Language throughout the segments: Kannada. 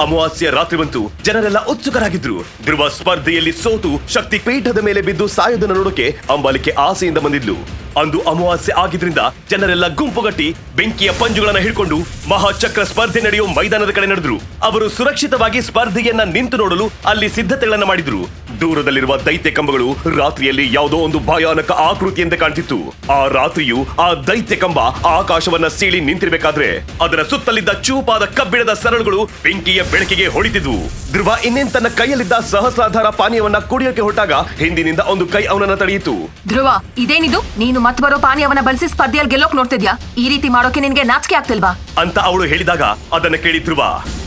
ಅಮಾವಾಸ್ಯ ರಾತ್ರಿ ಬಂತು. ಜನರೆಲ್ಲ ಉತ್ಸುಕರಾಗಿದ್ರು. ಧ್ರುವ ಸ್ಪರ್ಧೆಯಲ್ಲಿ ಸೋತು ಶಕ್ತಿ ಪೀಠದ ಮೇಲೆ ಬಿದ್ದು ಸಾಯೋದನ್ನ ನೋಡೋಕೆ ಅಂಬಾಲಿಕೆ ಆಸೆಯಿಂದ ಬಂದಿದ್ಲು. ಅಂದು ಅಮಾವಾಸ್ಯೆ ಆಗಿದ್ರಿಂದ ಜನರೆಲ್ಲ ಗುಂಪುಗಟ್ಟಿ ಬೆಂಕಿಯ ಪಂಜುಗಳನ್ನ ಹಿಡ್ಕೊಂಡು ಮಹಾಚಕ್ರ ಸ್ಪರ್ಧೆ ನಡೆಯುವ ಮೈದಾನದ ಕಡೆ ನಡೆದ್ರು. ಅವರು ಸುರಕ್ಷಿತವಾಗಿ ಸ್ಪರ್ಧೆಯನ್ನ ನಿಂತು ನೋಡಲು ಅಲ್ಲಿ ಸಿದ್ಧತೆಗಳನ್ನ ಮಾಡಿದ್ರು. ದೂರದಲ್ಲಿರುವ ದೈತ್ಯ ಕಂಬಗಳು ರಾತ್ರಿಯಲ್ಲಿ ಯಾವುದೋ ಒಂದು ಭಯಾನಕ ಆಕೃತಿಯಂತೆ ಕಾಣ್ತಿತ್ತು. ಆ ರಾತ್ರಿಯು ಆ ದೈತ್ಯ ಕಂಬ ಆಕಾಶವನ್ನ ಸೀಳಿ ನಿಂತಿರಬೇಕಾದ್ರೆ ಅದರ ಸುತ್ತಲಿದ್ದ ಚೂಪಾದ ಕಬ್ಬಿಣದ ಸರಳುಗಳು ಬೆಂಕಿಯ ಬೆಳಕಿಗೆ ಹೊಡಿತಿದ್ವು ಧ್ರುವ ಇನ್ನೇನ್ ತನ್ನ ಕೈಯಲ್ಲಿದ್ದ ಸಹಸ್ರಾಧಾರ ಪಾನೀಯವನ್ನ ಕುಡಿಯೋಕೆ ಹೊರಟಾಗ ಹಿಂದಿನಿಂದ ಒಂದು ಕೈ ಅವನನ್ನ ತಡೆಯಿತು. ಧ್ರುವ ಇದೇನಿದು? ನೀನು ಮತ್ ಬರೋ ಪಾನೀಯವನ್ನ ಬಳಸಿ ಸ್ಪರ್ಧೆಯಲ್ಲಿ ಗೆಲ್ಲೋಕ್ ನೋಡ್ತಿದ್ಯಾ? ಈ ರೀತಿ ಮಾಡೋಕೆ ನಿನ್ಗೆ ನಾಚಿಕೆ ಆಗ್ತಿಲ್ವಾ? ಅಂತ ಅವಳು ಹೇಳಿದಾಗ ಅದನ್ನ ಕೇಳಿ ಧ್ರುವ.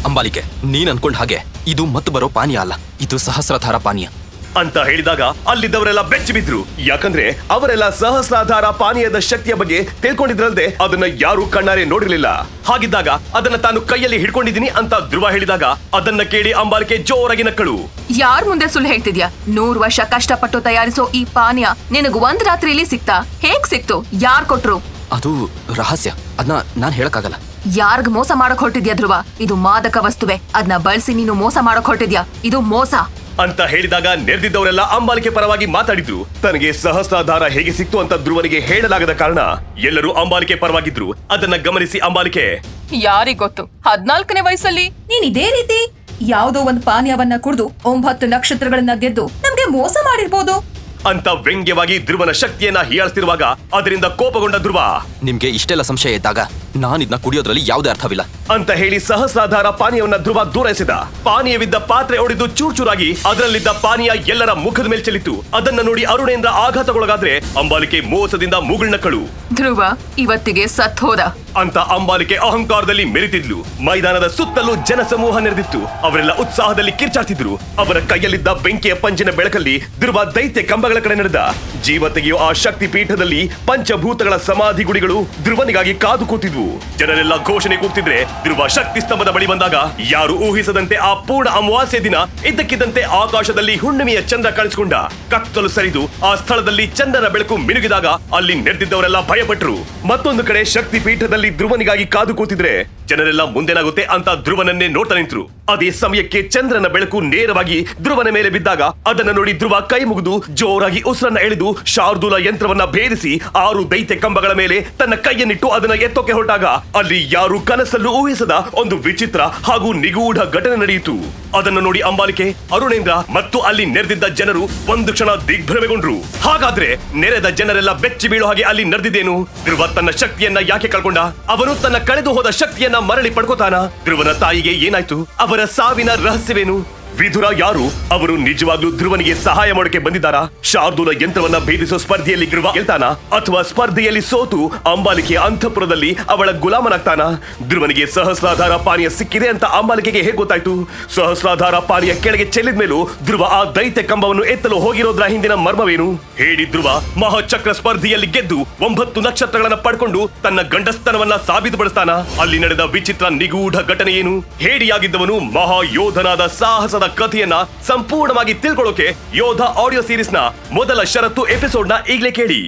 ಅಂಬಾಲಿಕೆ ನೀನ್ ಅನ್ಕೊಂಡ್ ಹಾಗೆ. ಇದು ಮತ್ ಬರೋ ಪಾನೀಯ ಅಲ್ಲ. ಇದು ಸಹಸ್ರಧಾರ ಪಾನೀಯ. ಅಂತ ಹೇಳಿದಾಗ ಅಲ್ಲಿದ್ದವರೆಲ್ಲ ಬೆಚ್ಚಿ ಬಿದ್ರು ಯಾಕಂದ್ರೆ ಅವರೆಲ್ಲ ಸಹಸ್ರಾಧಾರ ಪಾನೀಯದ ಶಕ್ತಿಯ ಬಗ್ಗೆ ತಿಳ್ಕೊಂಡಿದ್ರಲ್ದೆ ಅದನ್ನ ಯಾರು ಕಣ್ಣಾರೆ ನೋಡಿರ್ಲಿಲ್ಲ. ಹಾಗಿದ್ದಾಗ ಅದನ್ನ ತಾನು ಕೈಯಲ್ಲಿ ಹಿಡ್ಕೊಂಡಿದ್ದೀನಿ ಅಂತ ಧ್ರುವ ಹೇಳಿದಾಗ ಅದನ್ನ ಕೇಳಿ ಅಂಬಾಲಿಕೆ ಜೋರಾಗಿ ನಕ್ಕಳು. ಯಾರ್ ಮುಂದೆ ಸುಳ್ಳು ಹೇಳ್ತಿದ್ಯಾ? ನೂರ್ ವರ್ಷ ಕಷ್ಟಪಟ್ಟು ತಯಾರಿಸೋ ಈ ಪಾನೀಯ ನಿನಗ್ ಒಂದ್ ರಾತ್ರಿಲಿ ಸಿಕ್ತಾ? ಹೇಗ್ ಸಿಕ್ತು? ಯಾರ್ ಕೊಟ್ರು? ಅದು ರಹಸ್ಯ. ಅದನ್ನ ನಾನ್ ಹೇಳಕ್ಕಾಗಲ್ಲ. ಯಾರ್ಗ್ ಮೋಸ ಮಾಡಕ್ ಹೊರಟಿದ್ಯಾ ಧ್ರುವ? ಇದು ಮಾದಕ ವಸ್ತುವೆ. ಅದನ್ನ ಬಳಸಿ ನೀನು ಮೋಸ ಮಾಡಕ್ ಹೊರಟಿದ್ಯಾ? ಇದು ಮೋಸ. ಅಂತ ಹೇಳಿದಾಗ ನೆರೆದಿದ್ದವರೆಲ್ಲ ಅಂಬಾಲಿಕೆ ಪರವಾಗಿ ಮಾತಾಡಿದ್ರು. ತನಗೆ ಸಹಸ್ರಾಧಾರ ಹೇಗೆ ಸಿಕ್ತು ಅಂತ ಧ್ರುವನಿಗೆ ಹೇಳಲಾಗದ ಕಾರಣ ಎಲ್ಲರೂ ಅಂಬಾಲಿಕೆ ಪರವಾಗಿದ್ರು. ಅದನ್ನ ಗಮನಿಸಿ ಅಂಬಾಲಿಕೆ. ಯಾರಿಗ್ ಗೊತ್ತು? ಹದ್ನಾಲ್ಕನೇ ವಯಸ್ಸಲ್ಲಿ? ನೀನ್ ಇದೇ ರೀತಿ? ಯಾವ್ದೋ ಒಂದ್ ಪಾನೀಯವನ್ನ ಕುಡಿದು ಒಂಬತ್ತು ನಕ್ಷತ್ರಗಳನ್ನ ಗೆದ್ದು ನಮ್ಗೆ ಮೋಸ ಮಾಡಿರ್ಬೋದು. ಅಂತ ವ್ಯಂಗ್ಯವಾಗಿ ಧ್ರುವನ ಶಕ್ತಿಯನ್ನ ಹೀಯಾಳಿಸ್ತಿರುವಾಗ ಅದರಿಂದ ಕೋಪಗೊಂಡ ಧ್ರುವ ನಿಮ್ಗೆ ಇಷ್ಟೆಲ್ಲ ಸಂಶಯ ಇದ್ದಾಗ ನಾನಿದ್ನ ಇದನ್ನ ಕುಡಿಯೋದ್ರಲ್ಲಿ ಯಾವುದೇ ಅರ್ಥವಿಲ್ಲ. ಅಂತ ಹೇಳಿ ಸಹಸ್ರಾಧಾರ ಪಾನೀಯವನ್ನ ಧ್ರುವ ದೂರೈಸಿದ. ಎಸೆದ ಪಾನೀಯವಿದ್ದ ಪಾತ್ರೆ ಒಡೆದು ಚೂರ್ಚೂರಾಗಿ ಅದರಲ್ಲಿದ್ದ ಪಾನೀಯ ಎಲ್ಲರ ಮುಖದ ಮೇಲೆ ಚೆಲ್ಲಿತು ಅದನ್ನ ನೋಡಿ ಅರುಣೇಂದ್ರ ಆಘಾತಗೊಳಗಾದ್ರೆ ಅಂಬಾಲಿಕೆ ಮೋಸದಿಂದ ಮುಗುಳ್ನಕ್ಕಳು. ಧ್ರುವ ಇವತ್ತಿಗೆ ಸತ್ ಹೋದ. ಅಂತ ಅಂಬಾಲಿಕೆ ಅಹಂಕಾರದಲ್ಲಿ ಮೆರೆತಿದ್ಲು ಮೈದಾನದ ಸುತ್ತಲೂ ಜನಸಮೂಹ ನೆರೆದಿತ್ತು. ಅವರೆಲ್ಲ ಉತ್ಸಾಹದಲ್ಲಿ ಕಿರ್ಚಾಡ್ತಿದ್ರು. ಅವರ ಕೈಯಲ್ಲಿದ್ದ ಬೆಂಕಿಯ ಪಂಜಿನ ಬೆಳಕಲ್ಲಿ ಧ್ರುವ ದೈತ್ಯ ಕಂಬಗಳ ಕಡೆ ನಡೆದ. ಜೀವ ಆ ಶಕ್ತಿ ಪೀಠದಲ್ಲಿ ಪಂಚಭೂತಗಳ ಸಮಾಧಿ ಗುಡಿಗಳು ಧ್ರುವನಿಗಾಗಿ ಕಾದು ಕೂತಿದ್ವು. ಜನರೆಲ್ಲ ಘೋಷಣೆ ಕೂಗ್ತಿದ್ರೆ ಧ್ರುವ ಶಕ್ತಿ ಸ್ತಂಭದ ಬಳಿ ಬಂದಾಗ ಯಾರು ಊಹಿಸದಂತೆ ಆ ಪೂರ್ಣ ಅಮಾವಾಸ್ಯ ದಿನ ಇದ್ದಕ್ಕಿದ್ದಂತೆ ಆಕಾಶದಲ್ಲಿ ಹುಣ್ಣಿಮೆಯ ಚಂದ್ರ ಕಾಣಿಸಿಕೊಂಡ ಕತ್ತಲು ಸರಿದು ಆ ಸ್ಥಳದಲ್ಲಿ ಚಂದ್ರನ ಬೆಳಕು ಮಿನುಗಿದಾಗ ಅಲ್ಲಿ ನೆರೆದಿದ್ದವರೆಲ್ಲ ಭಯಪಟ್ರು. ಮತ್ತೊಂದು ಕಡೆ ಶಕ್ತಿ ಪೀಠದಲ್ಲಿ ಧ್ರುವನಿಗಾಗಿ ಕಾದು ಕೂತಿದ್ರೆ ಜನರೆಲ್ಲ ಮುಂದೇನಾಗುತ್ತೆ ಅಂತ ಧ್ರುವನನ್ನೇ ನೋಡ್ತಾ ನಿಂತ್ರು. ಅದೇ ಸಮಯಕ್ಕೆ ಚಂದ್ರನ ಬೆಳಕು ನೇರವಾಗಿ ಧ್ರುವನ ಮೇಲೆ ಬಿದ್ದಾಗ ಅದನ್ನ ನೋಡಿ ಧ್ರುವ ಕೈ ಮುಗಿದು ಜೋರಾಗಿ ಉಸಿರನ್ನ ಎಳೆದು ಶಾರ್ದೂಲ ಯಂತ್ರವನ್ನ ಭೇದಿಸಿ ಆರು ದೈತ್ಯ ಕಂಬಗಳ ಮೇಲೆ ತನ್ನ ಕೈಯನ್ನಿಟ್ಟು ಅದನ್ನ ಎತ್ತೋಕೆ ಹೊರಟಾಗ ಅಲ್ಲಿ ಯಾರು ಕನಸಲ್ಲೂ ಊಹಿಸದ ಒಂದು ವಿಚಿತ್ರ ಹಾಗೂ ನಿಗೂಢ ಘಟನೆ ನಡೆಯಿತು. ಅದನ್ನು ನೋಡಿ ಅಂಬಾಲಿಕೆ, ಅರುಣೇಂದ್ರ ಮತ್ತು ಅಲ್ಲಿ ನೆರೆದಿದ್ದ ಜನರು ಒಂದು ಕ್ಷಣ ದಿಗ್ಭ್ರಮೆಗೊಂಡ್ರು. ಹಾಗಾದ್ರೆ ನೆರೆದ ಜನರೆಲ್ಲ ಬೆಚ್ಚಿ ಬೀಳೋ ಹಾಗೆ ಅಲ್ಲಿ ನಡೆದಿದ್ದೇನು? ಧ್ರುವ ತನ್ನ ಶಕ್ತಿಯನ್ನ ಯಾಕೆ ಕಳ್ಕೊಂಡ? ಅವನು ತನ್ನ ಕಳೆದು ಹೋದ ಶಕ್ತಿಯನ್ನ ಮರಳಿ ಪಡ್ಕೋತಾನ? ಧ್ರುವನ ತಾಯಿಗೆ ಏನಾಯ್ತು? ಅವರ ಸಾವಿನ ರಹಸ್ಯವೇನು? ವಿಧುರ ಯಾರು? ಅವರು ನಿಜವಾಗ್ಲೂ ಧ್ರುವನಿಗೆ ಸಹಾಯ ಮಾಡೋಕೆ ಬಂದಿದ್ದಾರಾ? ಶಾರ್ದೂಲ ಯಂತ್ರವನ್ನ ಭೇದಿಸೋ ಸ್ಪರ್ಧೆಯಲ್ಲಿ ಧ್ರುವ ಗೆಲ್ತಾನ? ಅಥವಾ ಸ್ಪರ್ಧೆಯಲ್ಲಿ ಸೋತು ಅಂಬಾಲಿಕೆಯ ಅಂತಃಪುರದಲ್ಲಿ ಅವಳ ಗುಲಾಮನಾಗ್ತಾನ? ಧ್ರುವನಿಗೆ ಸಹಸ್ರಾಧಾರ ಪಾನೀಯ ಸಿಕ್ಕಿದೆ ಅಂತ ಅಂಬಾಲಿಕೆಗೆ ಹೇಗೆ ಗೊತ್ತಾಯ್ತು? ಸಹಸ್ರಾಧಾರ ಪಾನೀಯ ಕೆಳಗೆ ಚೆಲ್ಲಿದ ಮೇಲೂ ಧ್ರುವ ಆ ದೈತ್ಯ ಕಂಬವನ್ನು ಎತ್ತಲು ಹೋಗಿರೋದ್ರ ಹಿಂದಿನ ಮರ್ಮವೇನು? ಹೇಳಿ ಧ್ರುವ, ಮಹಾಚಕ್ರ ಸ್ಪರ್ಧೆಯಲ್ಲಿ ಗೆದ್ದು ಒಂಬತ್ತು ನಕ್ಷತ್ರಗಳನ್ನ ಪಡ್ಕೊಂಡು ತನ್ನ ಗಂಡಸ್ತನವನ್ನ ಸಾಬೀತುಪಡಿಸ್ತಾನ ಅಲ್ಲಿ ನಡೆದ ವಿಚಿತ್ರ ನಿಗೂಢ ಘಟನೆ ಏನು? ಹೇಡಿಯಾಗಿದ್ದವನು ಮಹಾ ಯೋಧನಾದ ಸಾಹಸದ ಕಥೆಯನ್ನ ಸಂಪೂರ್ಣವಾಗಿ ತಿಳ್ಕೊಳ್ಳೋಕೆ ಯೋಧ ಆಡಿಯೋ ಸೀರೀಸ್ನ ಮೊದಲ ಷರತ್ತು ಎಪಿಸೋಡ್ನ ಈಗಲೇ ಕೇಳಿ.